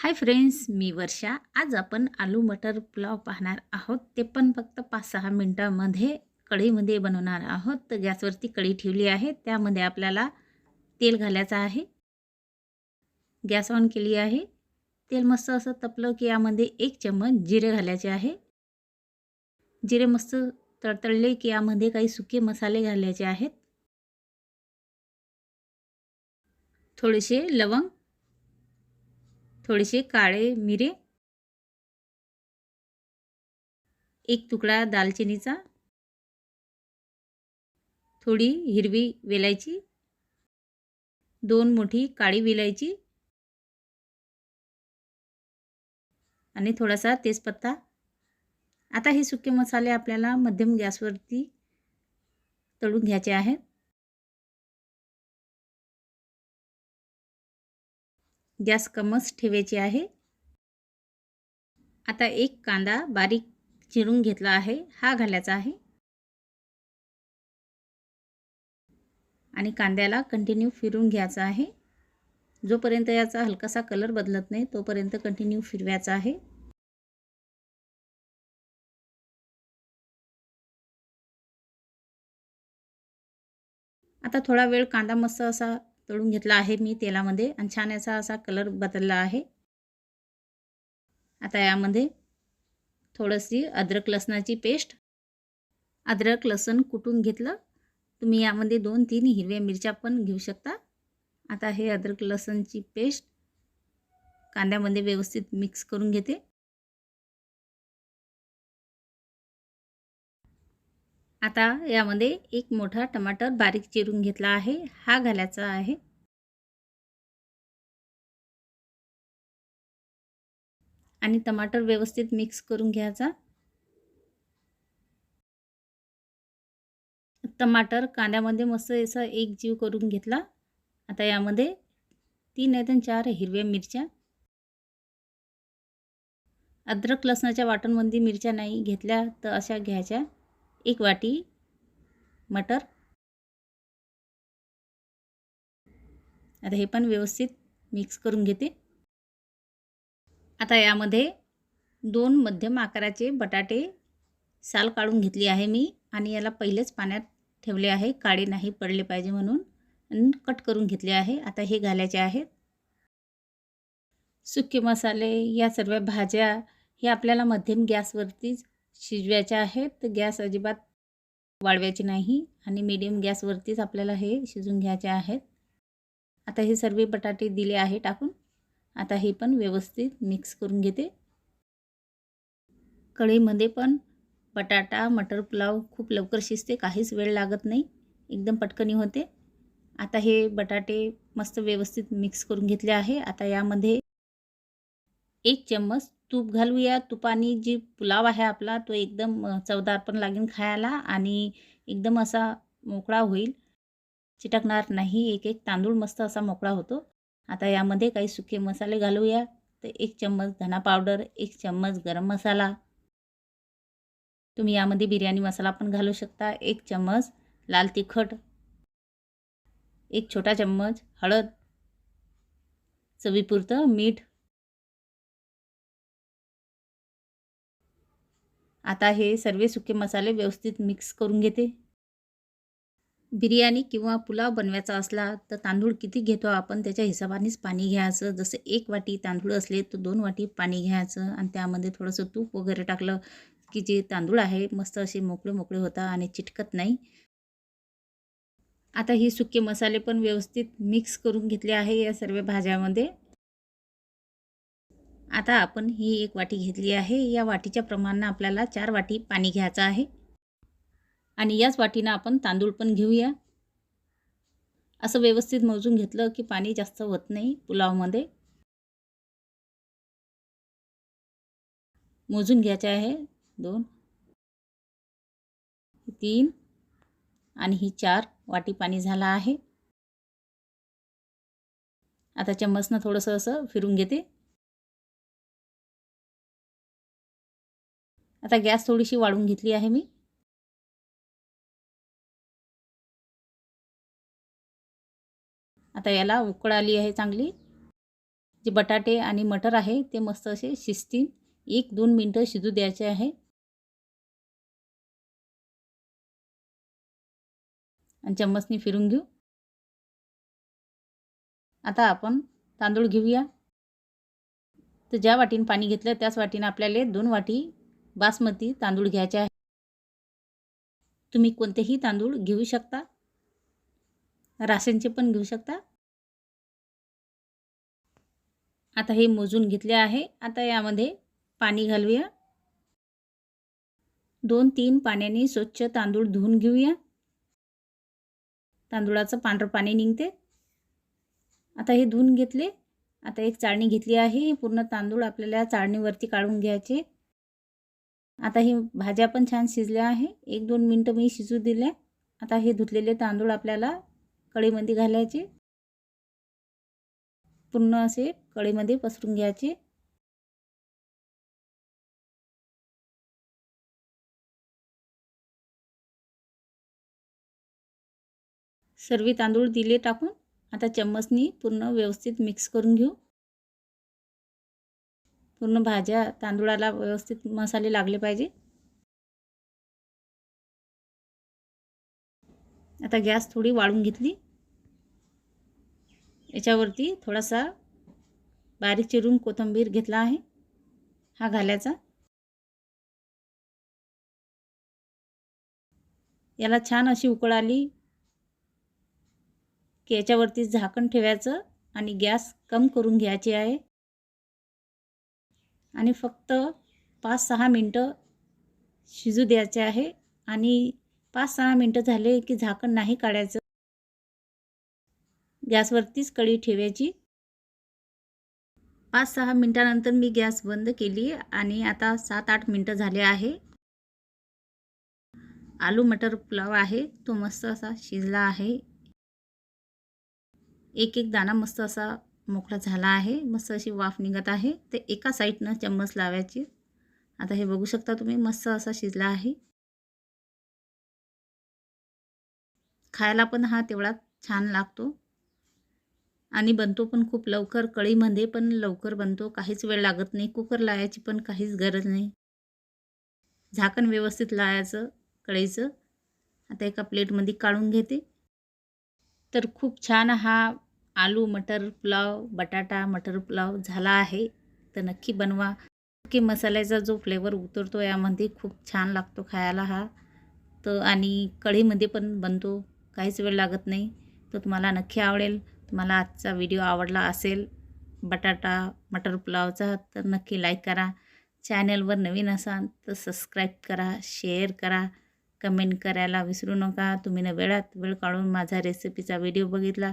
Hi friends मी वर्षा. आज आपण आलू मटर पुलाव पाहणार आहोत. ते पण फक्त पाच सहा मिनटामध्ये कढईमध्ये बनवणार आहोत. तर गॅसवरती कढई ठेवली आहे. त्यामध्ये आपल्याला तेल घालायचं आहे. गॅस ऑन केली आहे. तेल मस्त असं तपलं की यामध्ये एक चम्मच जिरे घालायचे आहे. जिरे मस्त तळतळले की यामध्ये काही सुके मसाले घालायचे आहेत. थोडेसे लवंग थोडेसे काळे मिरे. एक तुकडा दालचिनीचा थोडी हिरवी वेलायची. दोन मोठी काळी वेलायची. आणि थोडासा तेजपत्ता. आता हे सुके मसाले आपल्याला मध्यम गॅसवरती तळून घ्यायचे आहेत. गॅस कमच ठेवायची आहे. आता एक कांदा बारीक चिरून घेतला आहे. हा घालायचा आहे. आणि कांद्याला कंटिन्यू फिरून घ्यायचा आहे. जोपर्यंत याचा हलकासा कलर बदलत नाही तोपर्यंत कंटिन्यू फिरवायचा आहे. आता थोडा वेळ कांदा मस्त असा तळून घेतला आहे मी तेलामध्ये आणि छान याचा असा कलर बदलला आहे. आता यामध्ये थोडीशी अद्रक लसणाची पेस्ट अद्रक लसण कुटून घेतलं. तुम्ही यामध्ये दोन तीन हिरव्या मिरच्या पण घेऊ शकता. आता हे अद्रक लसणची पेस्ट कांद्यामध्ये व्यवस्थित मिक्स करून घेते. आता यामध्ये एक मोठा टमाटर बारीक चिरून घेतला आहे. हा घालायचा आहे. आणि टमाटर व्यवस्थित मिक्स करून घ्यायचा. टमाटर कांद्यामध्ये मस्त असं एक जीव करून घेतला. आता यामध्ये तीन नाही तर चार हिरव्या मिरच्या. अद्रक लसणाच्या वाटणमध्ये मिरच्या नाही घेतल्या तर अशा घ्यायच्या. एक वाटी मटर. आता हे पण व्यवस्थित मिक्स करून घेते. आता यामध्ये दोन मध्यम आकाराचे बटाटे साल काढून घेतली आहे मी आणि याला पहिलेच पाण्यात ठेवले आहे. काळे नाही पडले पाहिजे म्हणून आणि कट करून घेतले आहे. आता हे घालायचे आहेत. सुके मसाले या सर्व भाज्या हे आपल्याला मध्यम गॅसवरतीच शिजवायच्या आहेत. तर गॅस अजिबात वाढवायची नाही आणि मीडियम गॅसवरतीच आपल्याला हे शिजून घ्यायचे आहेत. आता हे सर्व बटाटे दिले आहे टाकून आता हे पण व्यवस्थित मिक्स करून घेते. कढईमध्ये पण बटाटा मटर पुलाव खूप लवकर शिजते काहीच वेळ लागत नाही. एकदम पटकनी होते. आता हे बटाटे मस्त व्यवस्थित मिक्स करून घेतले आहे. आता यामध्ये एक चम्मच तूप घालूया. तुपाने जी पुलाव आहे आपला तो एकदम चवदार पण लागेल खायला आणि एकदम असा मोकळा होईल. चिटकणार नाही. एक एक तांदूळ मस्त असा मोकळा होतो. आता यामध्ये काही सुके मसाले घालूया. तर एक चम्मच धना पावडर एक चम्मच गरम मसाला. तुम्ही यामध्ये बिर्याणी मसाला पण घालू शकता. एक चम्मच लाल तिखट. एक छोटा चम्मच हळद. चवीपुरतं मीठ. आता हे सर्व सुके मसाले व्यवस्थित मिक्स करून घेते. बिर्याणी किंवा पुलाव बनवायचा असला तर तांदूळ किती घेतो आपण त्याच्या हिशोबानेच पाणी घ्यायचं. जसं एक वाटी तांदूळ असले तर दोन वाटी पाणी घ्यायचं आणि त्यामध्ये थोडंसं तूप वगैरे टाकलं की जे तांदूळ आहे मस्त असे मोकळे मोकळे होता आणि चिटकत नाही. आता हे सुके मसाले पण व्यवस्थित मिक्स करून घेतले आहे या सर्व भाज्यामध्ये. आता आपण ही एक वाटी घेतली आहे. या वाटीच्या प्रमाणानं आपल्याला चार वाटी पाणी घ्यायचं आहे. आणि याच वाटीनं आपण तांदूळ पण घेऊया. असं व्यवस्थित मोजून घेतलं की पाणी जास्त होत नाही पुलावमध्ये. मोजून घ्यायचे आहे. दोन तीन आणि ही चार वाटी पाणी झालं आहे. आता चम्मचनं थोडंसं असं फिरून घेते. आता गॅस थोडीशी वाढून घेतली आहे मी. आता याला उकळ आली आहे चांगली. जे बटाटे आणि मटर आहे ते मस्त असे शिजतील. एक दोन मिनटं शिजू द्यायचे आहे. आणि चम्मचनी फिरून घेऊ. आता आपण तांदूळ घेऊया. तर ज्या वाटीनं पाणी घेतलं त्याच वाटीनं आपल्याला दोन वाटी बासमती तांदूळ घ्यायचे आहे. तुम्ही कोणतेही तांदूळ घेऊ शकता. राशनचे पण घेऊ शकता. आता हे मोजून घेतले आहे. आता यामध्ये पाणी घालूया. दोन तीन पाण्याने स्वच्छ तांदूळ धुवून घेऊया. तांदूळाचं पांढरं पाणी निघते. आता हे धुवून घेतले. आता एक चाळणी घेतली आहे. पूर्ण तांदूळ आपल्याला चाळणीवरती काढून घ्यायचे. आता हे भाज्या पण छान शिजल्या आहे. एक दोन मिनटं मी शिजू दिल्या. आता हे धुतलेले तांदूळ आपल्याला कढईमध्ये घालायचे. पूर्ण असे कढईमध्ये पसरून घ्यायचे. सर्व तांदूळ दिले टाकून आता चम्मचनी पूर्ण व्यवस्थित मिक्स करून घेऊ. पूर्ण भाज्या तांदूळाला व्यवस्थित मसाले लागले पाहिजे. आता गॅस थोडी वाळून घेतली. याच्यावरती थोडासा बारीक चिरून कोथिंबीर घेतला आहे. हा घालायचा. याला छान अशी उकळ आली की याच्यावरती झाकण ठेवायचं आणि गॅस कम करून घ्यायची आहे. आणि फक्त पाच सहा मिनटं शिजू द्यायचे आहे. आणि पाच सहा मिनटं झाले की झाकण नाही काढायचं. गॅसवरतीच कढी ठेवायची. पाच सहा मिनटानंतर मी गॅस बंद केली आणि आता सात आठ मिनटं झाले आहे. आलू मटर पुलाव आहे. तो मस्त असा शिजला आहे. एक एक दाणा मस्त असा मोकळा झाला आहे मस्त अशी वाफ निघत आहे. ते एका साईडनं चम्मच लावायची. आता हे बघू शकता तुम्ही मस्त असा शिजला आहे. खायला पण हा तेवढा छान लागतो. आणि बनतो पण खूप लवकर कढईमध्ये पण लवकर बनतो. काहीच वेळ लागत नाही कुकर लावायची पण काहीच गरज नाही. झाकण व्यवस्थित लावायचं कढईचं. आता एका प्लेटमध्ये काढून घेते. तर खूप छान हा आलू मटर पुलाव बटाटा मटर पुलाव झाला आहे. तर नक्की बनवा. की मसाल्याचा जो फ्लेवर उतरतो यामध्ये खूप छान लागतो खायला हा. तर आणि कढीमध्ये पण बनतो. काहीच वेळ लागत नाही. तर तुम्हाला नक्की आवडेल. तुम्हाला आजचा व्हिडिओ आवडला असेल बटाटा मटर पुलावचा तर नक्की लाईक करा. चॅनलवर नवीन असाल तर सबस्क्राईब करा शेअर करा. कमेंट करायला विसरू नका. तुम्ही न वेळात वेळ काढून माझा रेसिपीचा व्हिडिओ बघितला.